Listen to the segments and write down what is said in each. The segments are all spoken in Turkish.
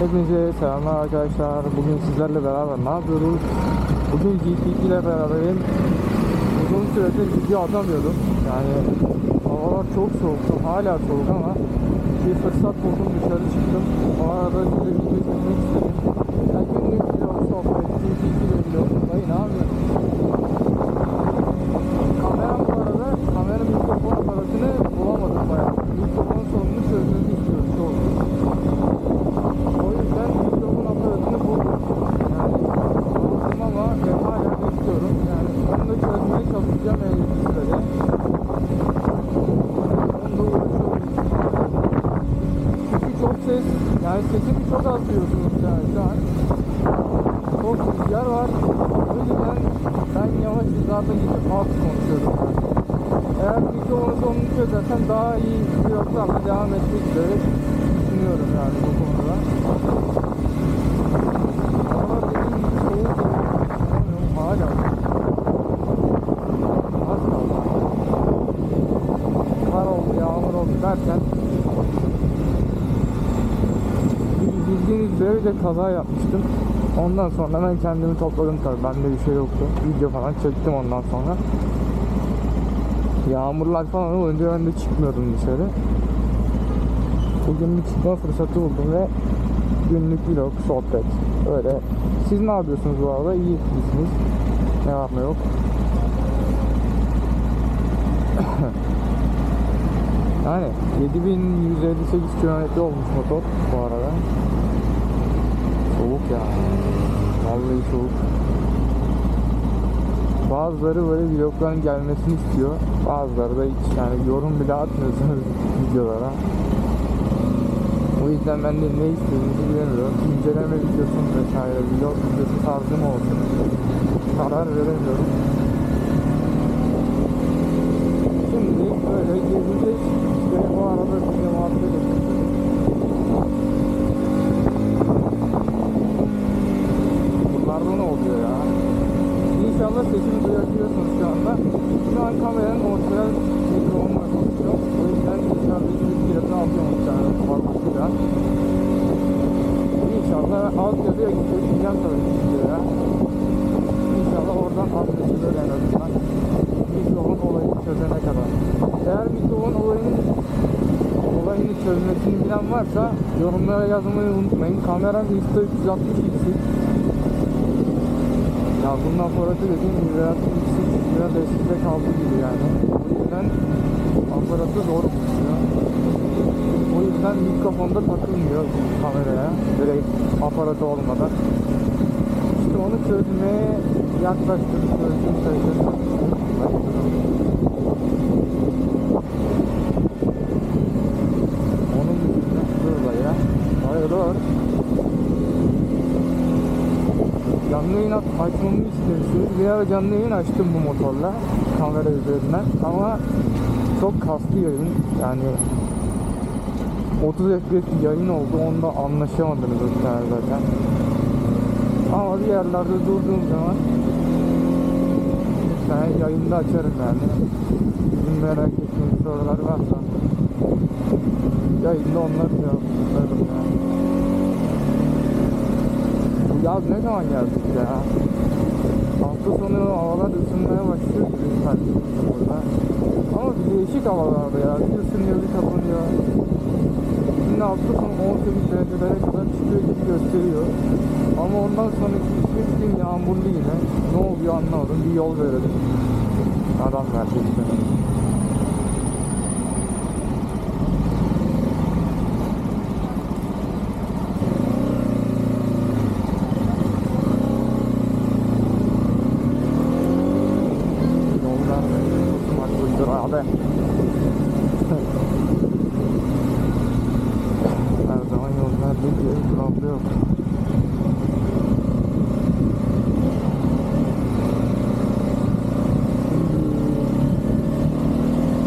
Hepinize selamlar arkadaşlar. Bugün sizlerle beraber ne yapıyoruz? Bugün GT2 ile beraberim. Uzun süredir video atamıyordum. Yani havalar çok soğuktu. Hala soğuk ama bir fırsat buldum dışarı çıktım. O arada size video çekmek istedim. Ya günlük vlog sohbet, GT2 ile. Dayı ne yapıyorsun? Kameram bu arada, kamera mikrofon aparatını bulamadım bayağı. Mikrofon sorununu çözmemi istiyoruz çoğu. O yüzden mikrofon aparatını buldum. Yani buldum ama e, hala bekliyorum. Yani onu da çözmeye çalışacağım en yakın sürede. Onu da uğraşıyorum. Çünkü çok ses, yani sesimi çok az duyuyorsunuz yani şu an. Çok rüzgar var. O yüzden ben yavaş hızlarda gidip az konuşuyorum. Eğer mikrofonu sonunu çözersem daha iyi vloglarla devam etmek üzere düşünüyorum yani bu konuda. Ama dediğim gibi soğuk Bilmiyorum, hala. Az kaldı. Kar oldu, yağmur oldu derken bildiğiniz üzere de kaza yapmıştım. Ondan sonra ben kendimi topladım tabii. Bende bir şey yoktu. Video falan çektim ondan sonra. Yağmurlar falan olunca ben de çıkmıyordum dışarı. Bugün bir çıkma fırsatı buldum ve günlük vlog, sohbet. Öyle. Siz ne yapıyorsunuz bu arada? İyi misiniz? Ne var ne yok? yani 7158 kilometre olmuş motor bu arada. Soğuk ya. Vallahi soğuk. Bazıları böyle vlogların gelmesini istiyor. Bazıları da hiç yani yorum bile atmıyorsunuz videolara. O yüzden ben de ne istediğinizi bilemiyorum. İnceleme videosu vesaire vlog videosu tarzım olsun. Karar veremiyorum. Şimdi böyle gezeceğiz. İşte o arada size muhabbet. Bunlarda ne oluyor ya? İnşallah sesimi duyabiliyorsunuz şu anda. Şu an kameranın orijinal mikrofonla konuşuyorum. O yüzden dışarıdaki bir fiyatı alıyorum bir tane fazlasıyla. İnşallah alt yazıya gideceğim tabii videoya. İnşallah oradan anlaşılır en azından. Mikrofon olayını çözene kadar. Eğer mikrofon olayını olayını çözmesini bilen varsa yorumlara yazmayı unutmayın. Kameram Insta360 X'lik. Ya bunun aparatı dediğim gibi biraz, biraz eskide kaldı gibi yani. O yüzden aparatı zor bulunuyor. O yüzden mikrofonda takılmıyor kameraya. Direkt aparatı olmadan. İşte onu çözmeye yaklaştım. Çözdüm sayılır. Canlı yayın aç- açmamı istiyorsunuz. Bir ara canlı yayın açtım bu motorla kamera üzerinden ama çok kaslı yayın yani 30 FPS bir yayın oldu onda anlaşamadınız muhtemelen zaten ama bir yerlerde durduğum zaman ben yayında açarım yani bizim merak ettiğiniz sorular varsa yayında onları cevaplarım yani bu yaz ne zaman geldik ya? Hafta sonu havalar ısınmaya başlıyor. Ama bir değişik havalarda ya. Bir ısınıyor bir kapanıyor. Sonu 18 derecelere kadar çıkıyor gibi gösteriyor. Ama ondan sonraki 2 gün yağmurlu yine. Ne oluyor anlamadım. Bir yol verelim. Adam verdi işte. Yollar makbuldür abi. Her zaman yollar değil bir problem yok.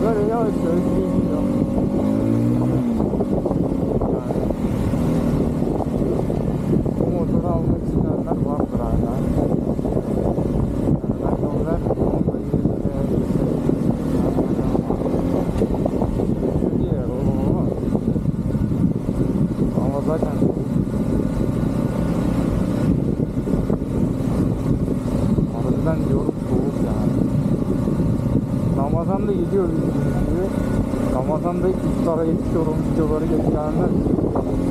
Böyle yavaş yavaş gidiyor. Yani bu motoru almak isteyenler vardır hala. Ben yollar Ama zaten da gidiyor bildiğiniz gibi. Ramazan'da iftara yetişiyorum videoları geçenler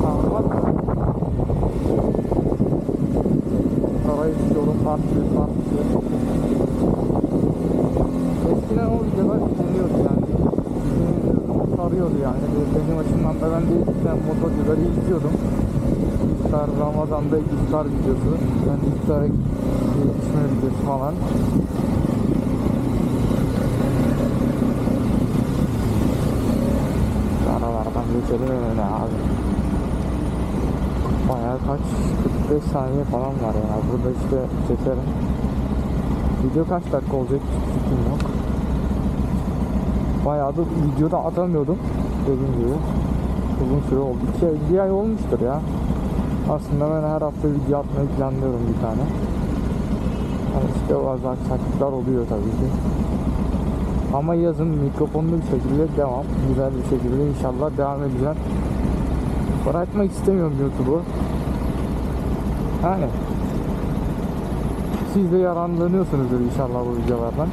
kalmaz. İftara yetişiyorum farklı farklı. Eskiden o videolar izleniyordu yani. Sarıyordu yani. Benim açımdan da ben de eskiden motorcuları izliyordum. İftar, Ramazan'da iftar videosu. Yani iftara yetişme videosu falan. Geçelim önüne abi. Bayağı kaç 45 saniye falan var ya. Burada işte çekerim. Video kaç dakika olacak hiç fikrim yok. Bayağı da videoda atamıyordum. Dediğim gibi. Uzun süre oldu. 2 bir ay olmuştur ya. Aslında ben her hafta video atmayı planlıyorum bir tane. Ama işte bazı aksaklıklar oluyor tabii ki. Ama yazın mikrofonlu bir şekilde devam. Güzel bir şekilde inşallah devam edeceğim. Bırakmak istemiyorum YouTube'u. Yani siz de yararlanıyorsunuzdur inşallah bu videolardan.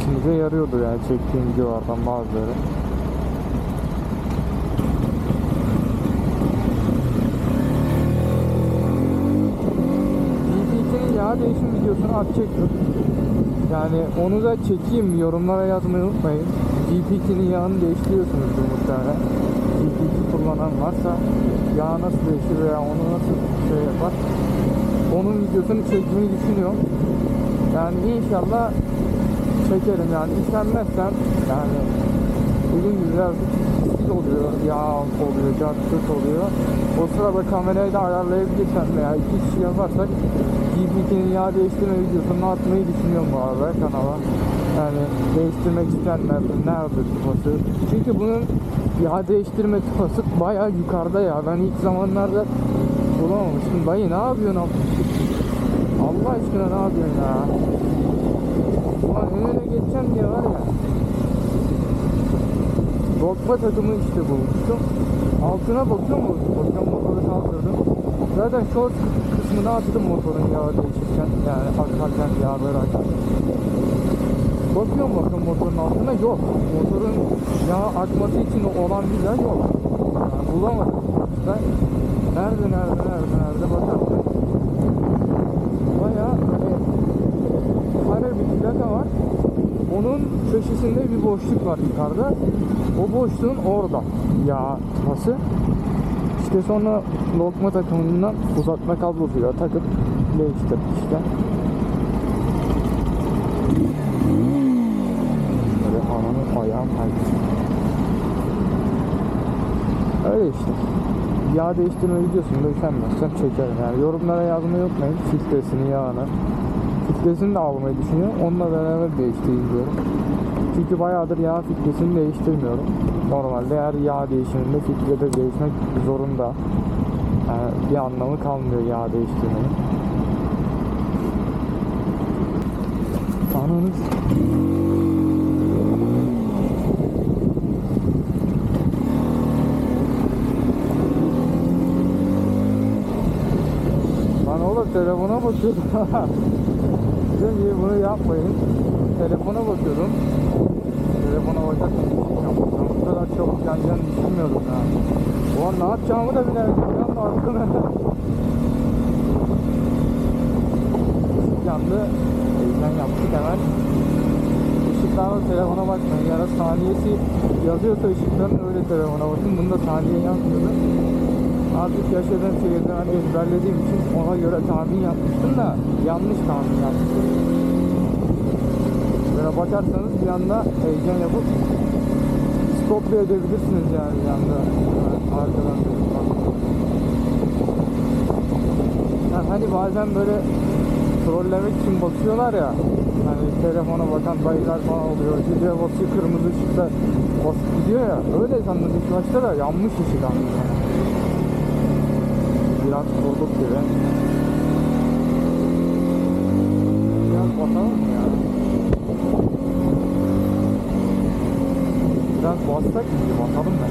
İşinize yarıyordur yani çektiğim videolardan bazıları. GPT'nin yağ değişim videosunu atacaktım. Yani onu da çekeyim yorumlara yazmayı unutmayın. GPT'nin yağını değiştiriyorsunuzdur muhtemelen. GPT kullanan varsa yağ nasıl değişir veya onu nasıl şey yapar. Onun videosunu çekmeyi düşünüyorum. Yani inşallah çekerim yani üşenmezsem yani bugün biraz stil oluyor, yağ oluyor, cartçut oluyor. O sırada kamerayı da ayarlayabilirsem veya iki kişi yaparsak GPT'nin yağ değiştirme videosunu atmayı düşünüyorum bu arada kanala. Yani değiştirmek isteyenler nerede tıpası? Çünkü bunun yağ değiştirme tıpası bayağı yukarıda ya. Ben ilk zamanlarda bulamamıştım. Dayı ne yapıyorsun? Allah aşkına ne yapıyorsun ya? Ulan önüne geçeceğim diye var ya. Lokma takımı işte bulmuştum. Altına bakıyor mu? Bakıyorum motoru kaldırdım. Zaten short kısmını açtım motorun yağı değişirken. Yani akarken yağları açtım. Bakıyorum bakın motorun altına yok. Motorun yağ akması için olan vida yok. Yani bulamadım. İşte nerede nerede nerede nerede bakarken. Bayağı böyle kare bir plaka var. Onun köşesinde bir boşluk var yukarıda. O boşluğun orada yağ tıpası. İşte sonra lokma takımından uzatma kablosuyla takıp değiştirdik işte. Böyle ananın ayağım kaydı. Öyle işte. Yağ değiştirme videosunu da üşenmezsem çekerim yani. Yorumlara yazmayı unutmayın. Filtresini, yağını. Filtresini de almayı düşünüyorum. Onunla beraber değiştireyim diyorum. Çünkü bayağıdır yağ filtresini değiştirmiyorum. Normalde her yağ değişiminde filtre de değişmek zorunda. Yani bir anlamı kalmıyor yağ değiştirmenin. Ananız. Lan oğlum telefona bakıyordum. Dedim bunu yapmayın. Telefona bakıyordum. Telefona düşünüyorum. Ben bu kadar çabuk yanacağını düşünmüyordum ya. O an ne yapacağımı da bilemedim. Anda aklıma. Işık yandı. Heyecan yaptık hemen. Işıklarla telefona bakmayın. Ya da saniyesi yazıyorsa ışıkların öyle telefona bakın. Bunda saniye yazmıyordu. Artık yaşadığım şehirde ben ezberlediğim için ona göre tahmin yapmıştım da yanlış tahmin yapmıştım. Böyle bakarsanız bir anda heyecan yapıp stop edebilirsiniz yani bir anda yani arkadan çocuklar. Yani hani bazen böyle trollemek için bakıyorlar ya hani telefona bakan dayılar falan oluyor. Gidiyor basıyor kırmızı ışıkta basıp gidiyor ya. Öyle sandım ilk başta da yanmış ışık anladım. Biraz vurduk gibi. Biraz bassak mı? Basalım ben.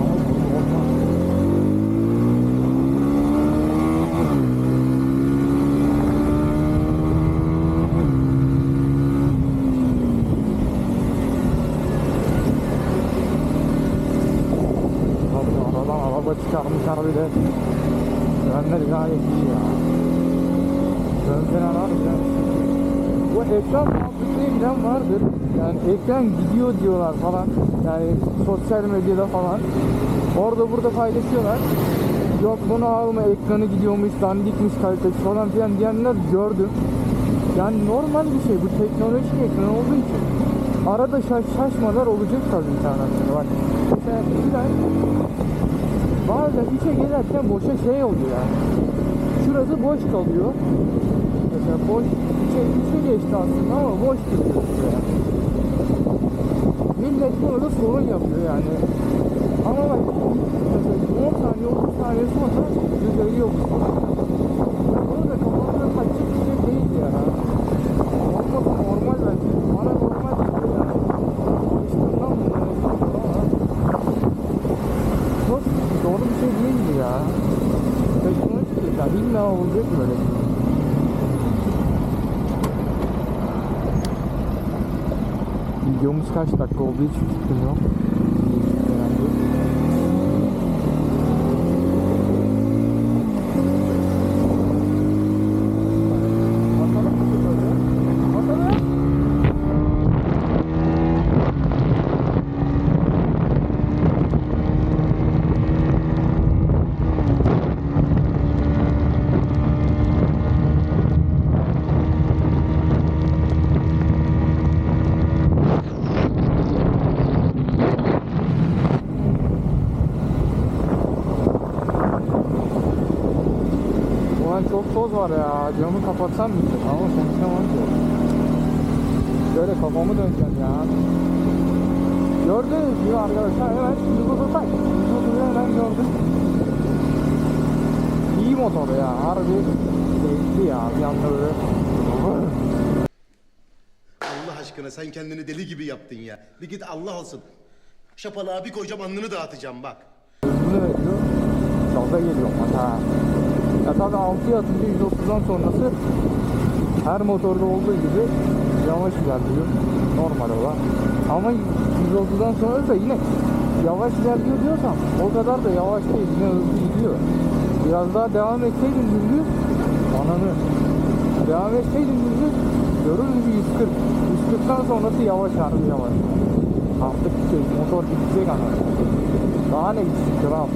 Ama burada olmaz. Tabii aradan araba çıkarmış harbiden. Önler gayet ekran muhabbetine giden vardır. Yani ekran gidiyor diyorlar falan. Yani sosyal medyada falan. Orada burada paylaşıyorlar. Yok bunu alma ekranı gidiyormuş, dandikmiş kalitesi falan filan diyenler gördüm. Yani normal bir şey bu teknolojik ekran olduğu için. Arada şaş şaşmalar olacak tabii internette bak. Mesela ben bazen işe gelirken boşa şey oluyor yani. Şurası boş kalıyor. Mesela boş içe, içe geçti aslında ama boş yani. Millet bunu da sorun yapıyor yani. Ama bak mesela 10 saniye 30 saniye sonra düzeliyor bu sorun. Bunu da kaçacak bir şey değil ya. Olması normal normal geliyor yani. Alıştığımdan şey değildi ya. Teknolojik ya illa olacak böyle. Videomuz kaç dakika olduğu hiç fikrim yok. Herhalde. Bakalım mı şöyle? Bakalım. Ulan çok toz var ya. Camı kapatsam mı? Ama konuşamam ki. Böyle kafamı döneceğim ya. Gördünüz mü arkadaşlar? Hemen Yıldız'ı tak. Yıldız'ı hemen gördüm. İyi motor ya. Harbi zevkli ya. Bir anda böyle. Allah aşkına sen kendini deli gibi yaptın ya. Bir git Allah olsun. Şapalığa bir koyacağım alnını dağıtacağım bak. Hızını veriyor. Gaza geliyor ha. Ya tabi 6'ya atınca 130'dan sonrası her motorda olduğu gibi yavaş ilerliyor. Normal olan. Ama 130'dan sonra da yine yavaş ilerliyor diyorsam o kadar da yavaş değil. Yine hızlı gidiyor. Biraz daha devam etseydin dümdüz ananı devam etseydin dümdüz görürüz bir 140. 140'tan sonrası yavaş harbi yavaş. Artık şey, motor gidecek anasını. Daha ne gitsin kral?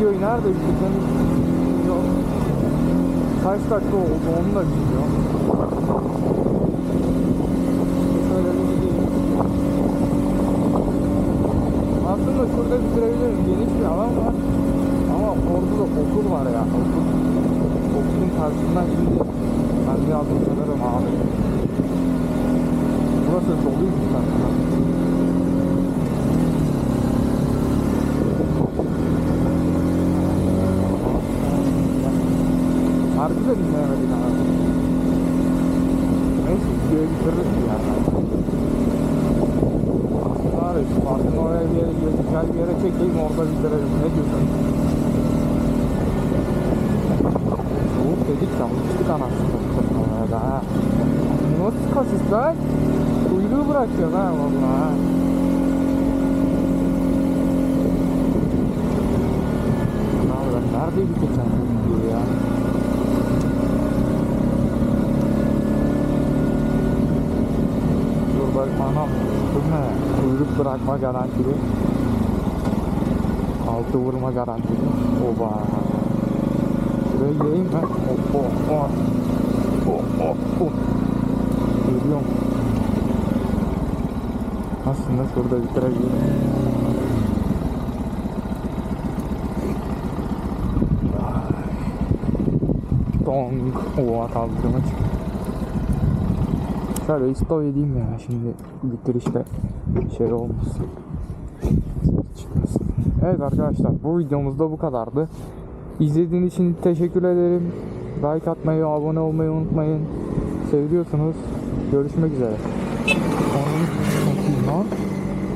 Videoyu nerede? Yok. Kaç dakika oldu onu da bilmiyorum. Şöyle bir gideyim. Aslında şurada bitirebilirim. Geniş bir alan var. Ama orada da okul var ya. Okul. Okulun karşısından şimdi ben bir adım sanırım abi. Burası doluymuş zaten. Harbi de dinleyemedik abi. Neyse videoyu bitiririz ya. Var ya şu parkın oraya bir yere güzel bir yere çekeyim orada bitirelim. Ne diyorsun? Soğuk dedik yanlışlık anasını satayım oraya da ha. Nasıl kasis lan? Kuyruğu bırakıyor ha valla ha. Abi ben neredeydi geçen gün ya? Anam. Bu ne? Kuyruk bırakma garantili. Altı vurma garantili. Oba. Şuraya gireyim ben. Hop hop hop. Hop hop hop. Geliyorum. Aslında şurada bitirebilirim. Dong. Oha kaldırıma çıktı. Şöyle stop edeyim ya şimdi bitirişte şey olmasın. Çıkmasın. Evet arkadaşlar bu videomuzda bu kadardı. İzlediğiniz için teşekkür ederim. Like atmayı, abone olmayı unutmayın. Seviyorsunuz. Görüşmek üzere.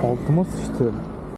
Altıma sıçtı.